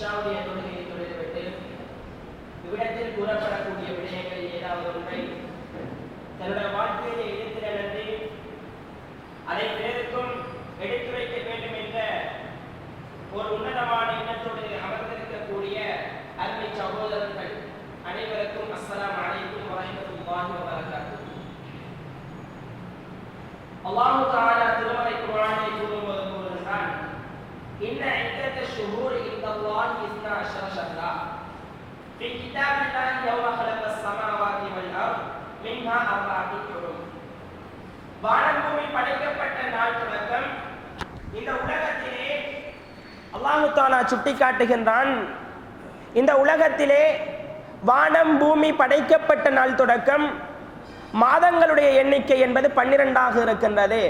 இஷாவுடைய தொழுகையை தொழுதுவிட்டு இவ்விடத்தில் கூறப்படக்கூடிய விடயங்களில் ஏதாவது ஒன்றை தன்னுடைய வாழ்க்கையிலே எடுத்து நடத்தி அதை பிறருக்கும் எடுத்துரைக்க வேண்டும் என்ற ஒரு உன்னதமான எண்ணத்தோடு அமர்ந்திருக்கக்கூடிய அருமை சகோதரர்கள் அனைவருக்கும் அஸ்ஸலாமு அலைக்கும் வரஹ்மத்துல்லாஹி வபரகாத்துஹு அல்லாஹு தாலா இத்தத்த ஷுஹூர் இந்தல்லாஹி இஸ்னா அஷர ஷஹ்ரா في كتاب الله يوم خلق السماوات والأرض منها أربعة حرم வானம் பூமி படைக்கப்பட்ட நாள் தொடக்கம் இந்த உலகத்திலே அல்லாஹு தாலா சுட்டி காட்டுகின்றான் இந்த உலகத்திலே வானம் பூமி படைக்கப்பட்ட நாள் தொடக்கம் மாதங்களுடைய எண்ணிக்கை என்பது பன்னிரெண்டாக இருக்கின்றது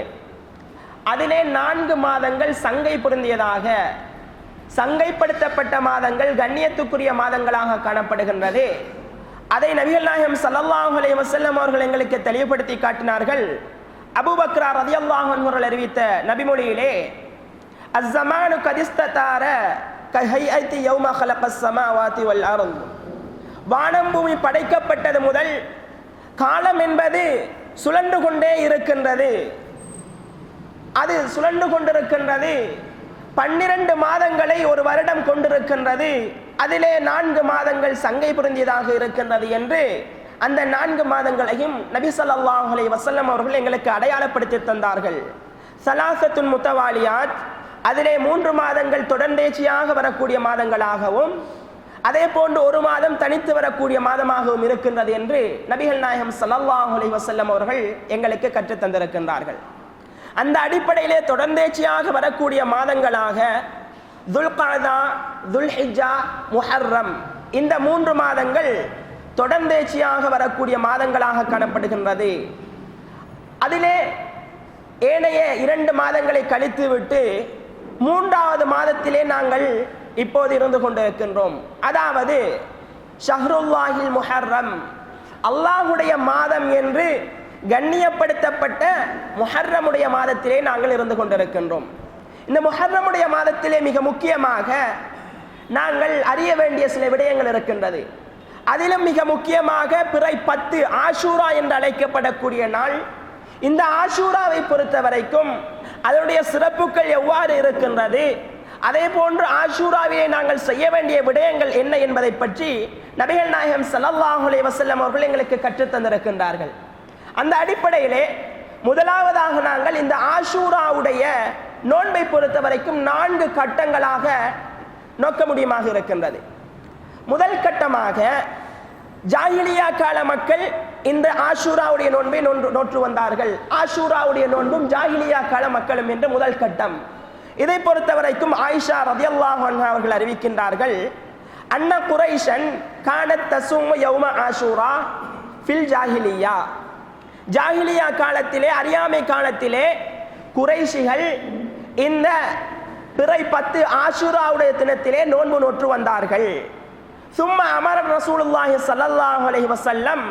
அதிலே நான்கு மாதங்கள் சங்கை பொருந்தியதாக சங்கைப்படுத்தப்பட்ட மாதங்கள் கண்ணியத்துக்குரிய மாதங்களாக காணப்படுகின்றது. அதை நபிகள் நாயகம் ஸல்லல்லாஹு அலி வசல்லம் அவர்கள் எங்களுக்கு தெளிவுபடுத்தி காட்டினார்கள். அபுபக்ரா ரதி அன்ஹு அவர்கள் அறிவித்த நபிமொழியிலே அஸ்ஸமானு கதிஸ்ததார கஹையத்தி யௌம ஹலகஸ் ஸமாவாதி வல் அருள் வானம் பூமி படைக்கப்பட்டது முதல் காலம் என்பது சுழன்று கொண்டே இருக்கின்றது. அது சுழன்று கொண்டிருக்கின்றது. பன்னிரண்டு மாதங்களை ஒரு வருடம் கொண்டிருக்கின்றது. அதிலே நான்கு மாதங்கள் சங்கை புரிந்தியதாக இருக்கின்றது என்று அந்த நான்கு மாதங்களையும் நபி ஸல்லல்லாஹு வசல்லம் அவர்கள் எங்களுக்கு அடையாளப்படுத்தி தந்தார்கள். சலாசத்துன் முத்தவாலியாத் அதிலே மூன்று மாதங்கள் தொடர்ந்தேச்சியாக வரக்கூடிய மாதங்களாகவும் அதே போன்று ஒரு மாதம் தனித்து வரக்கூடிய மாதமாகவும் இருக்கின்றது என்று நபிகள் நாயகம் ஸல்லல்லாஹு வசல்லம் அவர்கள் எங்களுக்கு கற்றுத் தந்திருக்கின்றார்கள் அந்த அடிப்படையிலே தொடர்ந்தேச்சியாக வரக்கூடிய மாதங்களாக துல்காதா துல்ஹிஜா முஹர்ரம் இந்த மூன்று மாதங்கள் தொடர்ந்தேச்சியாக வரக்கூடிய மாதங்களாக காணப்படுகின்றது. அதிலே ஏனைய இரண்டு மாதங்களை கழித்து விட்டு மூன்றாவது மாதத்திலே நாங்கள் இப்போது இருந்து கொண்டிருக்கின்றோம். அதாவது ஷஹ்ருல்லாஹில் முஹர்ரம் அல்லாஹுடைய மாதம் என்று கண்ணியப்படுத்தப்பட்ட முஹர்ரமுடைய மாதத்திலே நாங்கள் இருந்து கொண்டிருக்கின்றோம். இந்த முஹர்ரமுடைய மாதத்திலே மிக முக்கியமாக நாங்கள் அறிய வேண்டிய சில விடயங்கள் இருக்கின்றது. அதிலும் மிக முக்கியமாக பிறை பத்து ஆஷூரா என்று அழைக்கப்படக்கூடிய நாள். இந்த ஆஷூராவை பொறுத்த வரைக்கும் அதனுடைய சிறப்புகள் எவ்வாறு இருக்கின்றது? அதே போன்று ஆஷூராவிலே நாங்கள் செய்ய வேண்டிய விடயங்கள் என்ன என்பதை பற்றி நபிகள் நாயகம் ஸல்லல்லாஹு அலைஹி வஸல்லம் அவர்கள் எங்களுக்கு கற்றுத்தந்திருக்கின்றார்கள். அந்த அடிப்படையிலே முதலாவதாக நாங்கள் இந்த ஆஷூராவுடைய நோன்பை பொறுத்த வரைக்கும் நான்கு கட்டங்களாக நோக்க முடியுமாக இருக்கின்றது. முதல் கட்டமாக ஜாகிலியா கால மக்கள் இந்த ஆஷூராவுடைய நோன்பை நோன்று நோற்று வந்தார்கள். ஆஷூராவுடைய நோன்பும் ஜாகிலியா கால மக்களும் என்று முதல் கட்டம். இதை பொறுத்த வரைக்கும் ஆயிஷா ரதியல்லாஹு அவர்கள் அறிவிக்கின்றார்கள். அன்ன குரைஷன் கானத் தசும யௌம ஆஷூரா ஃபில் ஜாஹிலியா ஜாஹிலியா காலத்திலே அறியாமை காலத்திலே குறைஷிகள் இந்த பிறை பத்து ஆஷுராவுடைய தினத்திலே நோன்பு நோற்று வந்தார்கள் சும்மா அமர ரசூலுல்லாஹி ஸல்லல்லாஹு அலைஹி வஸல்லம்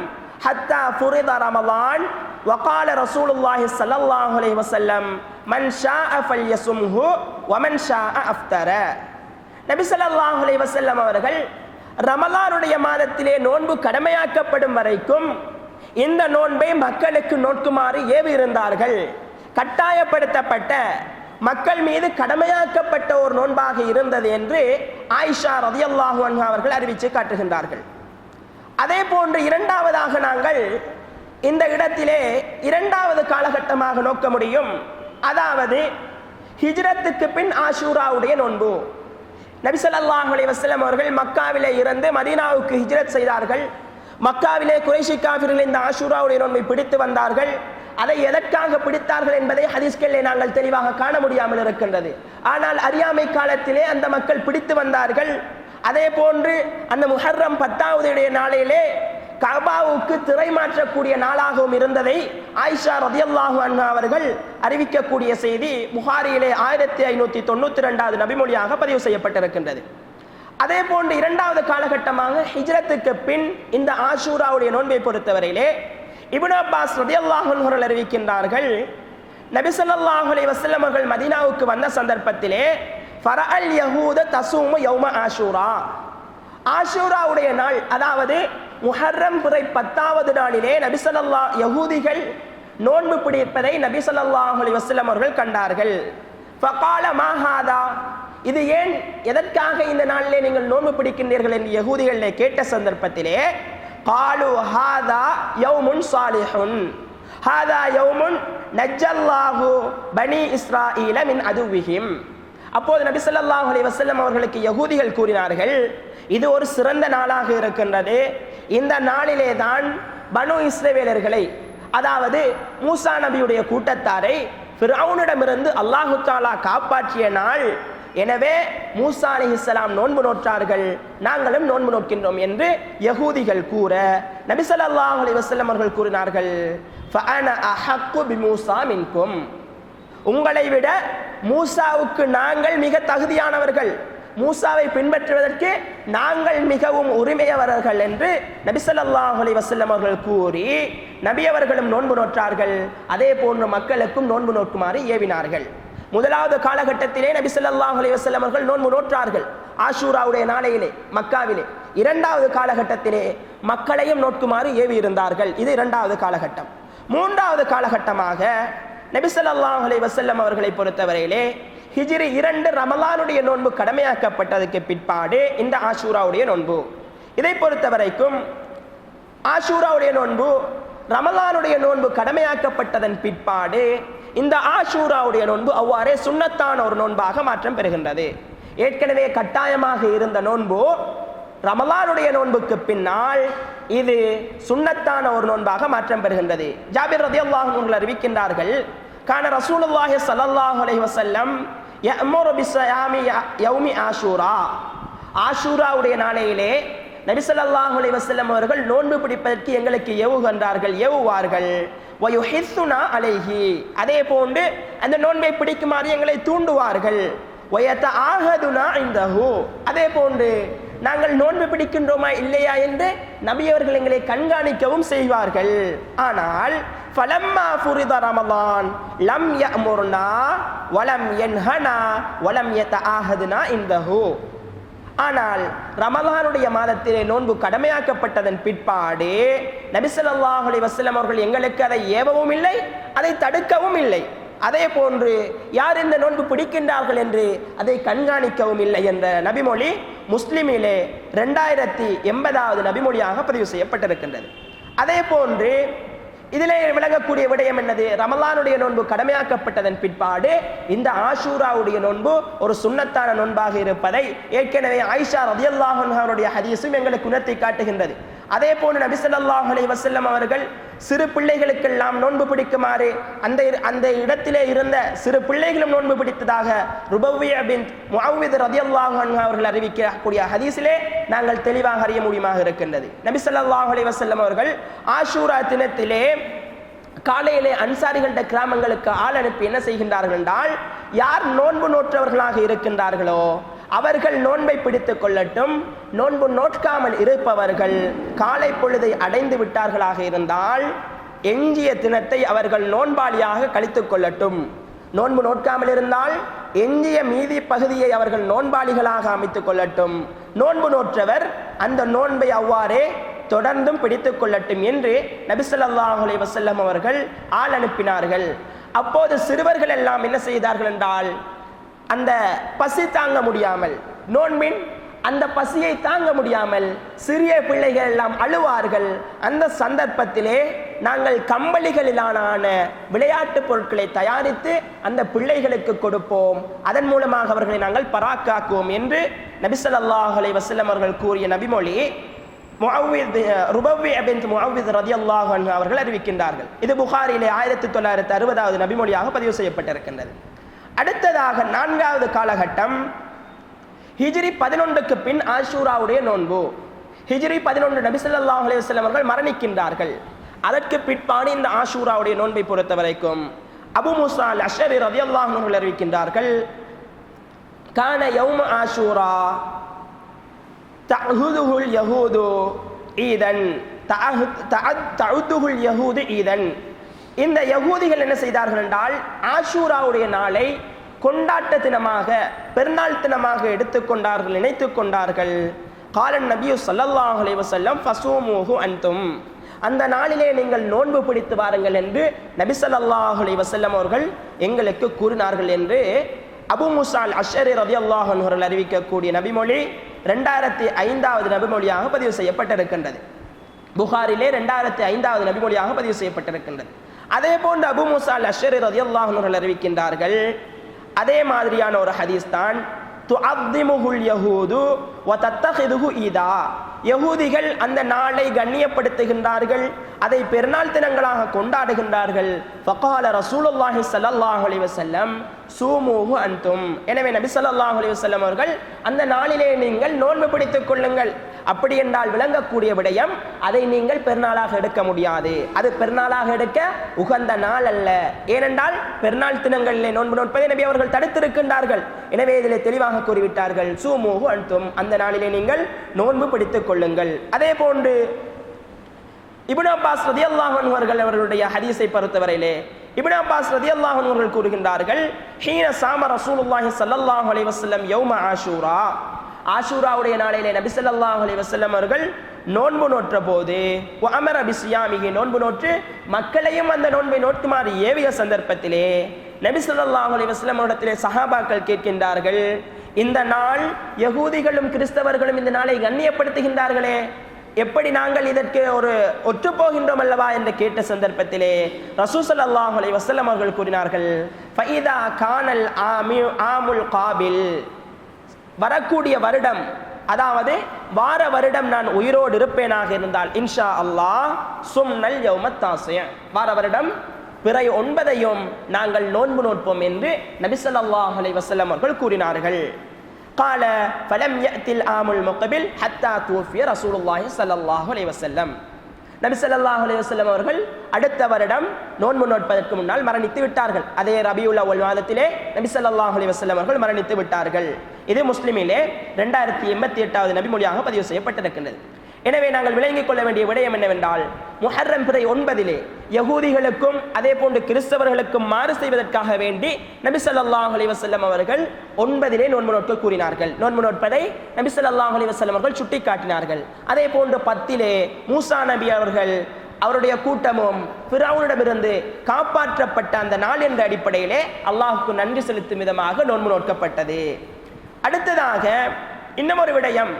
ஹத்தா ஃபுரித ரமலான் وقال رسول الله صلى الله عليه وسلم من شاء فليصمه ومن شاء افطر நபி ஸல்லல்லாஹு அலைஹி வஸல்லம் அவர்கள் ரமலானுடைய மாதத்திலே நோன்பு கடமையாக்கப்படும் வரைக்கும் இந்த நோன்பை மக்களுக்கு நோக்குமாறு ஏவி இருந்தார்கள் கட்டாயப்படுத்தப்பட்ட மக்கள் மீது கடமையாக்கப்பட்ட ஒரு நோன்பாக இருந்தது என்று ஆயிஷா ரதியல்லாஹு அன்ஹா அவர்கள் அறிவித்து காட்டுகின்றார்கள். அதே போன்று இரண்டாவதாக நாங்கள் இந்த இடத்திலே இரண்டாவது காலகட்டமாக நோக்க முடியும். அதாவது ஹிஜ்ரத்துக்கு பின் ஆஷூராவுடைய நோன்பு. நபிசல்லாஹ் அலி வஸ்லம் அவர்கள் மக்காவிலே இருந்து மதீனாவுக்கு ஹிஜ்ரத் செய்தார்கள். மக்காவிலே குறைஷி காபிர்கள் இந்த ஆஷூராவுடைய நோன்பை பிடித்து வந்தார்கள். அதை எதற்காக பிடித்தார்கள் என்பதை ஹதீஸ்களிலே நாங்கள் தெளிவாக காண முடியாமல் இருக்கின்றது. ஆனால் அறியாமை காலத்திலே அந்த மக்கள் பிடித்து வந்தார்கள். அதே போன்று அந்த முஹர்ரம் பத்தாவது நாளிலே கபாவுக்கு திரை மாற்றக்கூடிய நாளாகவும் இருந்ததை ஆயிஷா ரதியல்லாஹு அண்ணா அவர்கள் அறிவிக்கக்கூடிய செய்தி புகாரியிலே ஆயிரத்தி ஐநூத்தி தொண்ணூத்தி ரெண்டாவது நபிமொழியாக பதிவு செய்யப்பட்டிருக்கின்றது. அதே போன்று இரண்டாவது காலகட்டமாக ஹிஜ்ரத்துக்கு பின் இந்த ஆஷூராவுடைய நோன்பை பொறுத்தவரையிலே இபுன் அப்பாஸ் ரதியல்லாஹு அறிவிக்கின்றார்கள் நபி ஸல்லல்லாஹு அலைஹி அவர்கள் மதீனாவுக்கு வந்த சந்தர்ப்பத்திலே ஃபரஅல் யஹூத தசூமு யௌம ஆஷூரா. ஆஷூராவுடைய நாள் அதாவது முஹர்ரம் பிறை பத்தாவது நாளிலே நபிசல்லா யகூதிகள் நோன்பு பிடிப்பதை நபி ஸல்லல்லாஹு அலைஹி அவர்கள் கண்டார்கள். ஃபகால மாஹாதா இது ஏன் எதற்காக இந்த நாளிலே நீங்கள் நோன்பு பிடிக்கின்றீர்கள் என்று யகூதிகளிலே கேட்ட சந்தர்ப்பத்திலே காலு ஹாதா யௌமுன் சாலிஹுன். ஹாதா யௌமுன் நஜ்ஜல்லாஹு பனி இஸ்ராஈல மின் அதுவிஹிம். அப்போது நபி ஸல்லல்லாஹு அலைஹி வஸல்லம் அவர்களுக்கு யகூதிகள் கூறினார்கள் இது ஒரு சிறந்த நாளாக இருக்கின்றது. இந்த நாளிலே தான் பனு இஸ்ரவேலர்களை அதாவது மூசா நபியுடைய கூட்டத்தாரை ஃபிரௌனிடமிருந்து அல்லாஹு தாலா காப்பாற்றிய நாள் எனவே மூசா அலைஹிஸ்ஸலாம் நோன்பு நோற்றார்கள். நாங்களும் நோன்பு நோக்கின்றோம் என்று யகூதிகள் கூற நபி ஸல்லல்லாஹு அலைஹி வஸல்லம் அவர்கள் கூறினார்கள். மின்கும். உங்களை விட மூசாவுக்கு நாங்கள் மிக தகுதியானவர்கள். மூசாவை பின்பற்றுவதற்கு நாங்கள் மிகவும் உரிமையவர்கள் என்று நபி அலி வசல்லம் அவர்கள் கூறி நபி அவர்களும் நோன்பு நோற்றார்கள். அதே போன்று மக்களுக்கும் நோன்பு நோக்குமாறு ஏவினார்கள். முதலாவது காலகட்டத்திலே நபி சொல்லாஹ் அலைஹி அவர்கள் நோன்பு நோற்றார்கள். ஆஷூராவுடைய நாளையிலே மக்காவிலே. இரண்டாவது காலகட்டத்திலே மக்களையும் நோக்குமாறு ஏவி இருந்தார்கள். இது இரண்டாவது காலகட்டம். மூன்றாவது காலகட்டமாக நபி ஸல்லல்லாஹு அவர்களை பொறுத்தவரையிலே ஹிஜிரி இரண்டு ரமலானுடைய நோன்பு கடமையாக்கப்பட்டதுக்கு பிற்பாடு இந்த ஆஷூராவுடைய நோன்பு. இதை பொறுத்தவரைக்கும் ஆஷூராவுடைய நோன்பு ரமலானுடைய நோன்பு கடமையாக்கப்பட்டதன் பிற்பாடு இந்த ஆஷூராவுடைய நோன்பு அவ்வாறே சுண்ணத்தான ஒரு நோன்பாக மாற்றம் பெறுகின்றது. ஏற்கனவே கட்டாயமாக இருந்த நோன்பு ரமலானுடைய நோன்புக்கு பின்னால் இது சுண்ணத்தான ஒரு நோன்பாக மாற்றம் பெறுகின்றது. ஜாபிர் ரதியல்லாஹு அவர்கள் அறிவிக்கின்றார்கள் கான ரசூலுல்லாஹி சல்லல்லாஹு அலைஹி வஸல்லம் யஅமுரு பிஸ்ஸயாமி யௌமி ஆஷூரா. ஆஷூராவுடைய நாளையிலே நபி ஸல்லல்லாஹு அலைஹி வஸல்லம் அவர்கள் நோன்பு பிடிப்பதற்கு எங்களுக்கு ஏவுகின்றார்கள் ஏவுவார்கள். வயுஹிசுனா அலைஹி அதே போன்று அந்த நோன்பை பிடிக்குமாறு எங்களை தூண்டுவார்கள். வயத்த ஆகதுனா இந்தஹு அதே போன்று நாங்கள் நோன்பு பிடிக்கின்றோமா இல்லையா என்று நபியவர்கள் எங்களை கண்காணிக்கவும் செய்வார்கள். ஆனால் ஃபலம்மா ஃபுரித ரமலான் லம் யமுர்னா வலம் என்ஹனா வலம் யதஆஹதுனா இந்தஹு ஆனால் ரமலானுடைய மாதத்திலே நோன்பு கடமையாக்கப்பட்டதன் பிற்பாடு நபிசல்லாஹலி வசலம் அவர்கள் எங்களுக்கு அதை ஏவவும் இல்லை அதை தடுக்கவும் இல்லை. அதே போன்று யார் இந்த நோன்பு பிடிக்கின்றார்கள் என்று அதை கண்காணிக்கவும் இல்லை என்ற நபிமொழி முஸ்லிமிலே ரெண்டாயிரத்தி எண்பதாவது நபிமொழியாக பதிவு செய்யப்பட்டிருக்கின்றது. அதே போன்று இதிலே விளங்கக்கூடிய விடயம் என்னது? ரமலானுடைய நோன்பு கடமையாக்கப்பட்டதன் பிற்பாடு இந்த ஆஷூராவுடைய நோன்பு ஒரு சுண்ணத்தான நோன்பாக இருப்பதை ஏற்கனவே ஆயிஷா ரதியல்லாஹு அவருடைய ஹதீஸும் எங்களுக்கு உணர்த்தி காட்டுகின்றது. அதே போன்று நபி ஸல்லல்லாஹு அலைஹி அவர்கள் சிறு பிள்ளைகளுக்கெல்லாம் நோன்பு பிடிக்குமாறு அந்த அந்த இடத்திலே இருந்த சிறு பிள்ளைகளும் நோன்பு பிடித்ததாக ருபவ்விய பின் முஅவ்வித் ரதியல்லாஹு அவர்கள் அறிவிக்கக்கூடிய ஹதீஸிலே நாங்கள் தெளிவாக அறிய முடியுமாக இருக்கின்றது. நபிசல்லாஹ் அலி வசல்லம் அவர்கள் ஆஷூரா தினத்திலே காலையிலே அன்சாரிகளிட கிராமங்களுக்கு ஆள் அனுப்பி என்ன செய்கின்றார்கள் என்றால் யார் நோன்பு நோற்றவர்களாக இருக்கின்றார்களோ அவர்கள் நோன்பை பிடித்துக் கொள்ளட்டும். நோன்பு நோட்காமல் இருப்பவர்கள் காலை பொழுதை அடைந்து விட்டார்களாக இருந்தால் எஞ்சிய தினத்தை அவர்கள் நோன்பாளியாக கழித்துக் கொள்ளட்டும். நோன்பு நோட்காமல் இருந்தால் எஞ்சிய மீதி பகுதியை அவர்கள் நோன்பாளிகளாக அமைத்துக் கொள்ளட்டும். நோன்பு நோற்றவர் அந்த நோன்பை அவ்வாறே தொடர்ந்தும் பிடித்துக் கொள்ளட்டும் என்று நபிசல்லாஹு வசல்லம் அவர்கள் ஆள் அனுப்பினார்கள். அப்போது சிறுவர்கள் எல்லாம் என்ன செய்தார்கள் என்றால் அந்த பசி தாங்க முடியாமல் நோன்பின் அந்த பசியை தாங்க முடியாமல் சிறிய பிள்ளைகள் எல்லாம் அழுவார்கள். அந்த சந்தர்ப்பத்திலே நாங்கள் கம்பளிகளிலான விளையாட்டு பொருட்களை தயாரித்து அந்த பிள்ளைகளுக்கு கொடுப்போம். அதன் மூலமாக அவர்களை நாங்கள் பராக்காக்குவோம் என்று நபிசல்லாஹ் அலை வசல்லம் அவர்கள் கூறிய நபிமொழி முஅவ்வித் ருபவ்வி பின்த் முஅவ்வித் ரலியல்லாஹு அவர்கள் அறிவிக்கின்றார்கள். இது புகாரிலே ஆயிரத்தி தொள்ளாயிரத்தி அறுபதாவது நபிமொழியாக பதிவு செய்யப்பட்டிருக்கின்றது. அடுத்ததாக நான்காவது காலகட்டம். ஹிஜ்ரி பதினொன்றுக்கு பின் ஆஷூராவுடைய நோன்பு. ஹிஜ்ரி பதினொன்று நபிசல்லாஹ் ஸல்லல்லாஹு அவர்கள் மரணிக்கின்றார்கள். அதற்கு பிற்பாடு இந்த ஆஷூராவுடைய நோன்பை பொறுத்த வரைக்கும் அபு முசா அல் அஷரி ரலியல்லாஹு அன்ஹு அறிவிக்கின்றார்கள் கான யௌம ஆஷூரா தஹுதுஹுல் யஹூது ஈதன் தஅத்துஹுல் யஹூது ஈதன். இந்த யகூதிகள் என்ன செய்தார்கள் என்றால் ஆஷூராவுடைய நாளை கொண்டாட்ட தினமாக பெருநாள் தினமாக எடுத்துக்கொண்டார்கள் நினைத்துக் கொண்டார்கள். காலன் நபியு ஸல்லல்லாஹு அலைஹி வஸல்லம் ஃபசூமுஹு அன்தும் அந்த நாளிலே நீங்கள் நோன்பு பிடித்து வாருங்கள் என்று நபி ஸல்லல்லாஹு அலைஹி அவர்கள் எங்களுக்கு கூறினார்கள் என்று அபு முசால் அஷரி ரதி அவர்கள் அறிவிக்கக்கூடிய நபிமொழி ரெண்டாயிரத்தி ஐந்தாவது நபிமொழியாக பதிவு செய்யப்பட்டிருக்கின்றது. புகாரிலே ரெண்டாயிரத்தி ஐந்தாவது நபிமொழியாக பதிவு செய்யப்பட்டிருக்கின்றது. அதே போன்று அபு முசால் அஷரி ரதி அவர்கள் அறிவிக்கின்றார்கள் அதே மாதிரியான ஒரு ஹதீஸ் தான் துஅத்திமுஹுல் யஹூது வ தத்தஹிதுஹு ஈதா. யகூதிகள் அந்த நாளை கண்ணியப்படுத்துகின்றார்கள் அதை பெருநாள் தினங்களாக கொண்டாடுகின்றார்கள். ஃபகால ரசூலுல்லாஹி ஸல்லல்லாஹு அலைஹி வஸல்லம் சூமூஹு அன்தும். எனவே நபி சொல்லாஹ் அலிவசல்லம் அவர்கள் அந்த நாளிலே நீங்கள் நோன்பு பிடித்துக் கொள்ளுங்கள். அப்படி என்றால் விளங்கக்கூடிய விடயம் அதை நீங்கள் பெருநாளாக எடுக்க முடியாது. அது பெருநாளாக எடுக்க உகந்த நாள் அல்ல. ஏனென்றால் பெருநாள் தினங்களிலே நோன்பு நோட்பதை நபி அவர்கள் தடுத்திருக்கின்றார்கள். எனவே இதில் தெளிவாக கூறிவிட்டார்கள் சூமூஹு அன்தும். அந்த நாளிலே நீங்கள் நோன்பு பிடித்துக் கொள்ளுங்கள். அதே போன்று இபுன் அப்பாஸ் ரதியல்லாஹு அவர்கள் அவர்களுடைய ஹதீஸை பொறுத்தவரையிலே இப்னு அப்பாஸ் ரதி அன்ஹு அவர்கள் கூறுகின்றார்கள் ஹீன சாம ரசூலுல்லாஹி சல்லல்லாஹு அலைஹி யௌம ஆஷூரா. ஆஷூராவுடைய நாளையிலே நபி சல்லாஹ் அலைஹி அவர்கள் நோன்பு நோற்ற போது அமர் அபிசியாமிகி நோன்பு நோற்று மக்களையும் அந்த நோன்பை நோட்டுமாறு ஏவிய சந்தர்ப்பத்திலே நபி சொல்லாஹ் அலைஹி இடத்திலே சஹாபாக்கள் கேட்கின்றார்கள் இந்த நாள் யகூதிகளும் கிறிஸ்தவர்களும் இந்த நாளை கண்ணியப்படுத்துகின்றார்களே எப்படி நாங்கள் இதற்கு ஒரு ஒற்று போகின்றோம் அல்லவா என்று கேட்ட சந்தர்ப்பத்திலே ரசூசல் அல்லாஹ் வஸல்லம் அவர்கள் கூறினார்கள் ஃபைதா கானல் ஆமி ஆமுல் காபில். வரக்கூடிய வருடம் அதாவது வார வருடம் நான் உயிரோடு இருப்பேனாக இருந்தால் இன்ஷா அல்லாஹ் சும்னல் யோமத்தாசிய வார வருடம் பிறை ஒன்பதையும் நாங்கள் நோன்பு நோட்போம் என்று நபிசல்லாஹ் அலை வஸல்லம் அவர்கள் கூறினார்கள். قال فلم يأتي العام المقبل حتى توفي رسول الله صلى الله عليه وسلم நபி ஸல்லல்லாஹு அலைஹி வஸல்லம் அவர்கள் அடுத்த வருடம் நோன்பு நோட்பதற்கு முன்னால் மரணித்து விட்டார்கள் அதே ரபியுல் அவ்வல் மாதத்திலே நபி ஸல்லல்லாஹு அலைஹி வஸல்லம் அவர்கள் மரணித்து விட்டார்கள் இது முஸ்லிமிலே ரெண்டாயிரத்தி எண்பத்தி எட்டாவது நபிமொழியாக பதிவு செய்யப்பட்டிருக்கின்றது எனவே நாங்கள் விளங்கிக் கொள்ள வேண்டிய விடயம் என்னவென்றால் முஹர்ரம் பிறை ஒன்பதிலே யகூதிகளுக்கும் அதே போன்று கிறிஸ்தவர்களுக்கும் மாறு செய்வதற்காக வேண்டி நபிசல்லாஹ் அலிவசல்லம் அவர்கள் ஒன்பதிலே நோன்பு நோட்கள் கூறினார்கள். நோன்பு நோட்பதை நபிசல்லாஹ் அலிவசல்லம் அலைஹி வஸல்லம் அவர்கள் சுட்டிக்காட்டினார்கள். அதே போன்று பத்திலே மூசா நபி அவர்கள் அவருடைய கூட்டமும் பிறவுனிடமிருந்து காப்பாற்றப்பட்ட அந்த நாள் என்ற அடிப்படையிலே அல்லாஹுக்கு நன்றி செலுத்தும் விதமாக நோன்பு நோட்கப்பட்டது அடுத்ததாக இன்னும் ஒரு விடயம்.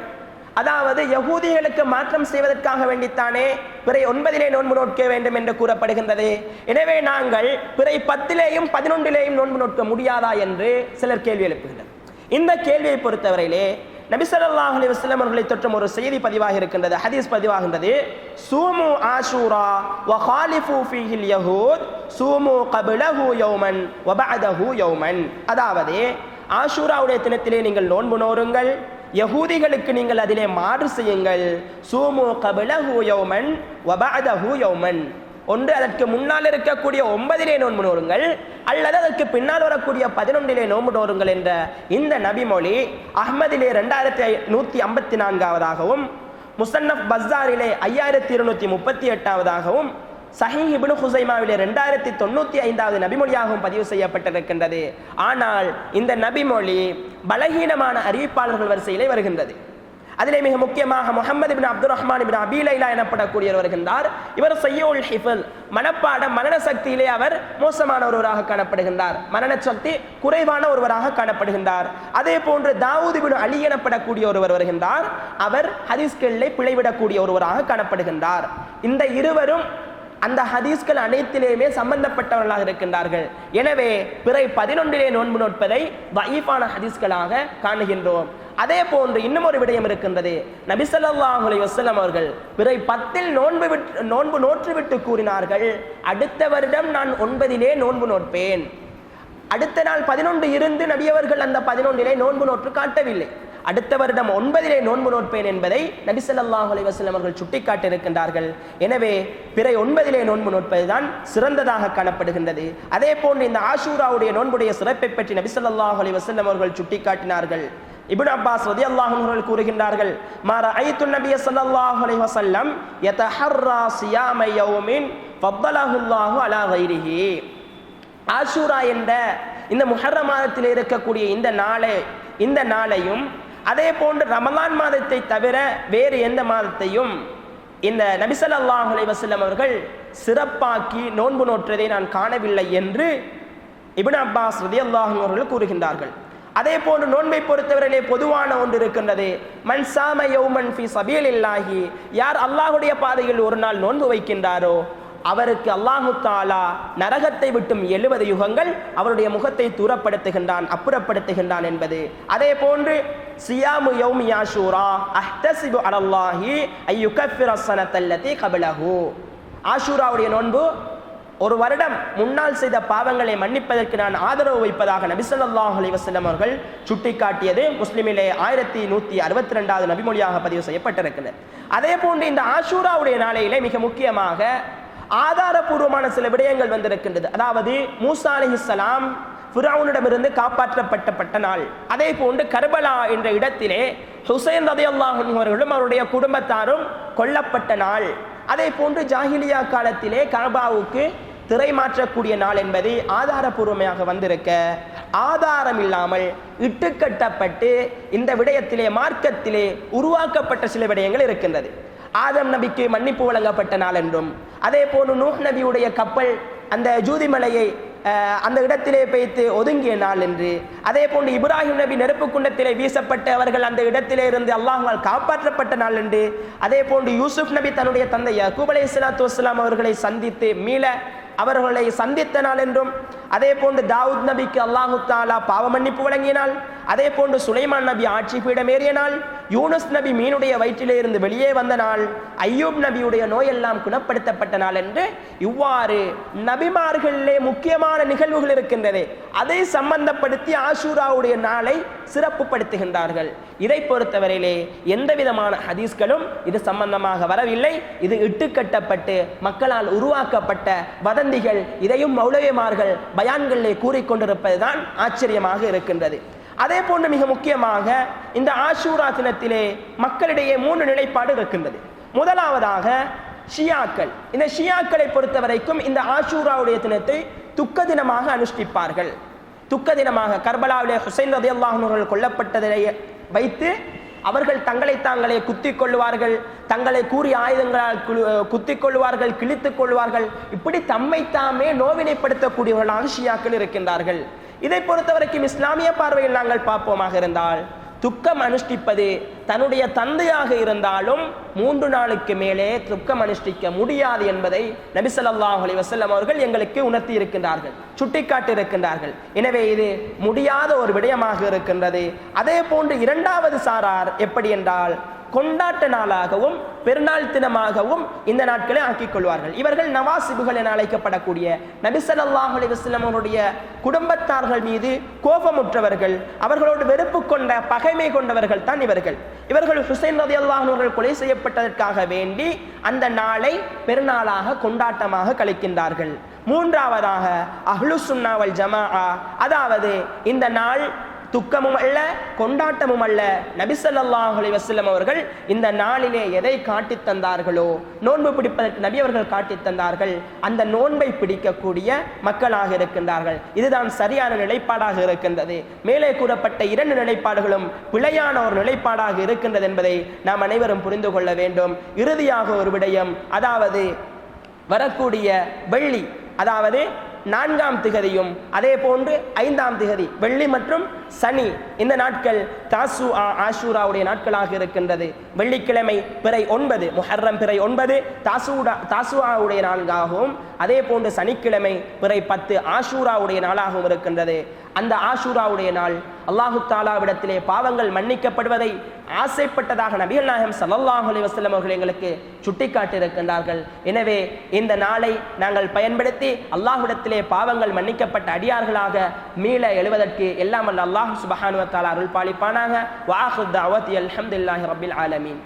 அதாவது யகூதிகளுக்கு மாற்றம் செய்வதற்காக வேண்டித்தானே பிறை ஒன்பதிலே நோன்பு நோட்க வேண்டும் என்று கூறப்படுகின்றது. எனவே நாங்கள் பிறை பத்திலேயும் பதினொன்றிலேயும் நோன்பு நோட்க முடியாதா என்று சிலர் கேள்வி எழுப்புகின்றனர். இந்த கேள்வியை பொறுத்தவரையிலே நபிசல்லாஹ் அலி வஸ்லம் அவர்களை தொற்றும் ஒரு செய்தி பதிவாக இருக்கின்றது ஹதீஸ் பதிவாகின்றது. சூமு ஆஷூரா வ காலிஃபு ஃபீஹில் யஹூத் சூமு கபிலஹு யௌமன் வ பஅதஹு யௌமன். அதாவது ஆஷூராவுடைய தினத்திலே நீங்கள் நோன்பு நோருங்கள் யகூதிகளுக்கு நீங்கள் அதிலே மாறு செய்யுங்கள். சூமு கபில ஹூயோமன் வபாத ஹூயோமன் ஒன்று அதற்கு முன்னால் இருக்கக்கூடிய ஒன்பதிலே நோன்பு நோருங்கள் அல்லது அதற்கு பின்னால் வரக்கூடிய பதினொன்றிலே நோன்பு நோருங்கள் என்ற இந்த நபிமொழி அஹ்மதிலே ரெண்டாயிரத்தி நூற்றி ஐம்பத்தி நான்காவதாகவும் முசன்னப் பஸ்ஸாரிலே ஐயாயிரத்தி இருநூற்றி முப்பத்தி எட்டாவதாகவும் சஹி இபுனு ஹுசைமாவிலே ரெண்டாயிரத்தி தொண்ணூத்தி ஐந்தாவது நபிமொழியாகவும் பதிவு செய்யப்பட்டிருக்கின்றது. ஆனால் இந்த நபிமொழி பலகீனமான அறிவிப்பாளர்கள் வரிசையிலே வருகின்றது. அதிலே மிக முக்கியமாக முகமது பின் அப்துல் ரஹ்மான் பின் அபீலைலா எனப்படக்கூடியவர் வருகின்றார். இவர் சையோல் ஹிஃபல் மனப்பாட மரண சக்தியிலே அவர் மோசமான ஒருவராக காணப்படுகின்றார். மரண சக்தி குறைவான ஒருவராக காணப்படுகின்றார். அதே போன்று தாவூது பின் அலி எனப்படக்கூடிய ஒருவர் வருகின்றார். அவர் ஹதீஸ்களிலே பிழைவிடக்கூடிய ஒருவராக காணப்படுகின்றார். இந்த இருவரும் அந்த ஹதீஸ்கள் அனைத்திலேயுமே சம்பந்தப்பட்டவர்களாக இருக்கின்றார்கள். எனவே பிறை பதினொன்றிலே நோன்பு நோட்பதை வயீஃபான ஹதீஸ்களாக காணுகின்றோம். அதே போன்று இன்னும் ஒரு விடயம் இருக்கின்றது. நபிசல்லாஹ் அலைஹி அவர்கள் பிறை பத்தில் நோன்பு விட்டு நோன்பு நோற்றுவிட்டு கூறினார்கள் அடுத்த வருடம் நான் ஒன்பதிலே நோன்பு நோட்பேன் அடுத்த நாள் பதினொன்று இருந்து நபியவர்கள் அந்த பதினொன்றிலே நோன்பு நோற்று காட்டவில்லை. அடுத்த வருடம் ஒன்பதிலே நோன்பு நோட்பேன் என்பதை நபிசல்லாஹ் அலைவாஸ்லம் அவர்கள் சுட்டிக்காட்டியிருக்கின்றார்கள். எனவே பிறை ஒன்பதிலே நோன்பு நோட்பதுதான் சிறந்ததாக காணப்படுகின்றது. அதே போன்று இந்த ஆஷூராவுடைய நோன்புடைய சிறப்பை பற்றி நபிசல்லாஹ் அலைவாஸ்லம் அவர்கள் சுட்டிக்காட்டினார்கள். இப்னு அப்பாஸ் ரதி அல்லாஹர்கள் கூறுகின்றார்கள் மாற ஐத்து நபிய சல்லாஹ் அலி வசல்லம் யதஹர்ரா சியாம யௌமின் ஃபத்தலஹுல்லாஹு அலா கைரிஹி. ஆஷூரா என்ற இந்த முஹர்ர மாதத்தில் இருக்கக்கூடிய இந்த நாளை இந்த நாளையும் அதே போன்று ரமலான் மாதத்தை தவிர வேறு எந்த மாதத்தையும் இந்த நபிசல்லாஹ் அலைவசல்லம் அவர்கள் சிறப்பாக்கி நோன்பு நோற்றதை நான் காணவில்லை என்று இபின் அப்பாஸ் ரதி அவர்கள் கூறுகின்றார்கள். அதே போன்று நோன்பை பொறுத்தவரையிலே பொதுவான ஒன்று இருக்கின்றது. மன்சாம யௌமன் ஃபி சபீலில்லாஹி யார் அல்லாஹுடைய பாதையில் ஒரு நாள் நோன்பு வைக்கின்றாரோ அவருக்கு அல்லாஹு தாலா நரகத்தை விட்டும் எழுபது யுகங்கள் அவருடைய முகத்தை தூரப்படுத்துகின்றான் அப்புறப்படுத்துகின்றான் என்பது. அதே போன்று சியாமு யௌமி யாஷூரா அஹ்தசிபு அலல்லாஹி ஐயுகஃபிர ஸனத்தல்லதி கபலஹு. ஆஷூராவுடைய நோன்பு ஒரு வருடம் முன்னால் செய்த பாவங்களை மன்னிப்பதற்கு நான் ஆதரவு வைப்பதாக நபி ஸல்லல்லாஹு அலைஹி அவர்கள் சுட்டிக்காட்டியது முஸ்லிமிலே ஆயிரத்தி நூற்றி அறுபத்தி ரெண்டாவது நபிமொழியாக பதிவு செய்யப்பட்டிருக்கிறது. அதே போன்று இந்த ஆஷூராவுடைய நாளையிலே மிக முக்கியமாக ஆதாரபூர்வமான சில விடயங்கள் வந்திருக்கின்றது. அதாவது மூசா அலிஹிஸ்லாம் ஃபிரௌனிடமிருந்து காப்பாற்றப்பட்டப்பட்ட நாள். அதே போன்று கர்பலா என்ற இடத்திலே ஹுசைன் ரதையல்லாஹு அவர்களும் அவருடைய குடும்பத்தாரும் கொல்லப்பட்ட நாள். அதே போன்று ஜாஹிலியா காலத்திலே கர்பாவுக்கு திரை மாற்றக்கூடிய நாள் என்பது ஆதாரபூர்வமாக வந்திருக்க ஆதாரம் இல்லாமல் இட்டுக்கட்டப்பட்டு இந்த விடயத்திலே மார்க்கத்திலே உருவாக்கப்பட்ட சில விடயங்கள் இருக்கின்றது. ஆதம் நபிக்கு மன்னிப்பு வழங்கப்பட்ட நாள் என்றும் அதே போன்று நூஹ் நபியுடைய கப்பல் அந்த ஜூதிமலையை அந்த இடத்திலே வைத்து ஒதுங்கிய நாள் என்று. அதே போன்று இப்ராஹிம் நபி நெருப்பு குண்டத்திலே வீசப்பட்டு அவர்கள் அந்த இடத்திலே இருந்து அல்லாஹால் காப்பாற்றப்பட்ட நாள் என்று. அதே போன்று யூசுப் நபி தன்னுடைய தந்தை யகூப் அலை சலாத்து வஸ்லாம் அவர்களை சந்தித்து மீள அவர்களை சந்தித்த நாள் என்றும் அதே போன்று தாவூத் நபிக்கு அல்லாஹு தாலா பாவ மன்னிப்பு வழங்கினால் அதே போன்று சுலைமான் நபி ஆட்சி பீடம் ஏறிய நாள் யூனுஸ் நபி மீனுடைய வயிற்றிலே இருந்து வெளியே வந்த நாள் ஐயூப் நபியுடைய நோயெல்லாம் குணப்படுத்தப்பட்ட நாள் என்று இவ்வாறு நபிமார்களிலே முக்கியமான நிகழ்வுகள் இருக்கின்றது அதை சம்பந்தப்படுத்தி ஆஷூராவுடைய நாளை சிறப்புப்படுத்துகின்றார்கள். இதை பொறுத்தவரையிலே எந்த விதமான ஹதீஸ்களும் இது சம்பந்தமாக வரவில்லை. இது இட்டுக்கட்டப்பட்டு மக்களால் உருவாக்கப்பட்ட வதந்திகள் இதையும் மௌலவிமார்கள் பயான்களிலே கூறிக்கொண்டிருப்பதுதான் ஆச்சரியமாக இருக்கின்றது. அதே போன்று மிக முக்கியமாக இந்த ஆஷூரா தினத்திலே மக்களிடையே மூன்று நிலைப்பாடு இருக்கின்றது. முதலாவதாக ஷியாக்கள். இந்த ஷியாக்களை பொறுத்த வரைக்கும் இந்த ஆஷூராவுடைய தினத்தை துக்க தினமாக அனுஷ்டிப்பார்கள். துக்க தினமாக கர்பலாவிலே ஹுசைன் ரதி அல்லாஹர்கள் கொல்லப்பட்டதை வைத்து அவர்கள் தங்களை தாங்களே குத்திக் கொள்வார்கள் தங்களை கூறிய ஆயுதங்களால் குளு- குத்திக் கொள்வார்கள் கிழித்துக் கொள்வார்கள் இப்படி தம்மை தாமே நோவினைப்படுத்தக்கூடியவர்களாக ஷியாக்கள் இருக்கின்றார்கள். இதை பொறுத்தவரைக்கும் இஸ்லாமிய பார்வையில் நாங்கள் பார்ப்போமாக இருந்தால் துக்கம் அனுஷ்டிப்பது தன்னுடைய தந்தையாக இருந்தாலும் மூன்று நாளுக்கு மேலே துக்கம் அனுஷ்டிக்க முடியாது என்பதை நபிசல்லாஹ் அலி வசல்லம் அவர்கள் எங்களுக்கு உணர்த்தி இருக்கின்றார்கள் சுட்டிக்காட்டி இருக்கின்றார்கள். எனவே இது முடியாத ஒரு விடயமாக இருக்கின்றது. அதே போன்று இரண்டாவது சாரார் எப்படி என்றால் கொண்டாட்ட நாளாகவும் பெருநாள் தினமாகவும் இந்த நாட்களை ஆக்கிக் கொள்வார்கள். இவர்கள் நவாசிபுகள் என அழைக்கப்படக்கூடிய நபி ஸல்லல்லாஹு அவருடைய குடும்பத்தார்கள் மீது கோபமுற்றவர்கள் அவர்களோடு வெறுப்பு கொண்ட பகைமை கொண்டவர்கள் தான் இவர்கள். இவர்கள் ஹுசைன் ரதி அல்லாஹர்கள் கொலை செய்யப்பட்டதற்காக வேண்டி அந்த நாளை பெருநாளாக கொண்டாட்டமாக கழிக்கின்றார்கள். மூன்றாவதாக அஹ்லு சுன்னாவல் வல் அதாவது இந்த நாள் துக்கமும் அல்ல கொண்டாட்டமும் அல்ல. நபிசல்லாஹ் வசல்லம் அவர்கள் இந்த நாளிலே எதை காட்டித் தந்தார்களோ நோன்பு பிடிப்பதற்கு நபி அவர்கள் காட்டித் தந்தார்கள் அந்த நோன்பை பிடிக்கக்கூடிய மக்களாக இருக்கின்றார்கள். இதுதான் சரியான நிலைப்பாடாக இருக்கின்றது. மேலே கூறப்பட்ட இரண்டு நிலைப்பாடுகளும் பிழையான ஒரு நிலைப்பாடாக இருக்கின்றது என்பதை நாம் அனைவரும் புரிந்து கொள்ள வேண்டும். இறுதியாக ஒரு விடயம் அதாவது வரக்கூடிய வெள்ளி அதாவது நான்காம் திகதியும் அதே போன்று ஐந்தாம் திகதி வெள்ளி மற்றும் சனி. இந்த நாட்கள் தாசு ஆஷூராவுடைய நாட்களாக இருக்கின்றது. வெள்ளிக்கிழமை பிறை ஒன்பது முஹர்ரம் பிறை ஒன்பது தாசுடா தாசுவாவுடைய நான்காகவும் அதே போன்று சனிக்கிழமை பிறை பத்து ஆஷூராவுடைய நாளாகவும் இருக்கின்றது. அந்த ஆஷூராவுடைய நாள் அல்லாஹு தாலாவிடத்திலே பாவங்கள் மன்னிக்கப்படுவதை ஆசைப்பட்டதாக நபிகள் நாயகம் சல்லாஹ் அலி வசலம் அவர்கள் எங்களுக்கு சுட்டிக்காட்டியிருக்கின்றார்கள். எனவே இந்த நாளை நாங்கள் பயன்படுத்தி அல்லாஹ்விடத்திலே பாவங்கள் மன்னிக்கப்பட்ட அடியார்களாக மீள எழுவதற்கு எல்லாம் அல்ல அல்லாஹ் சுப்ஹானஹு அருள் பாலிப்பானாக வாஹுத் தஅவத்தி அலமதுல்லாஹி ரபில் ஆலமீன்.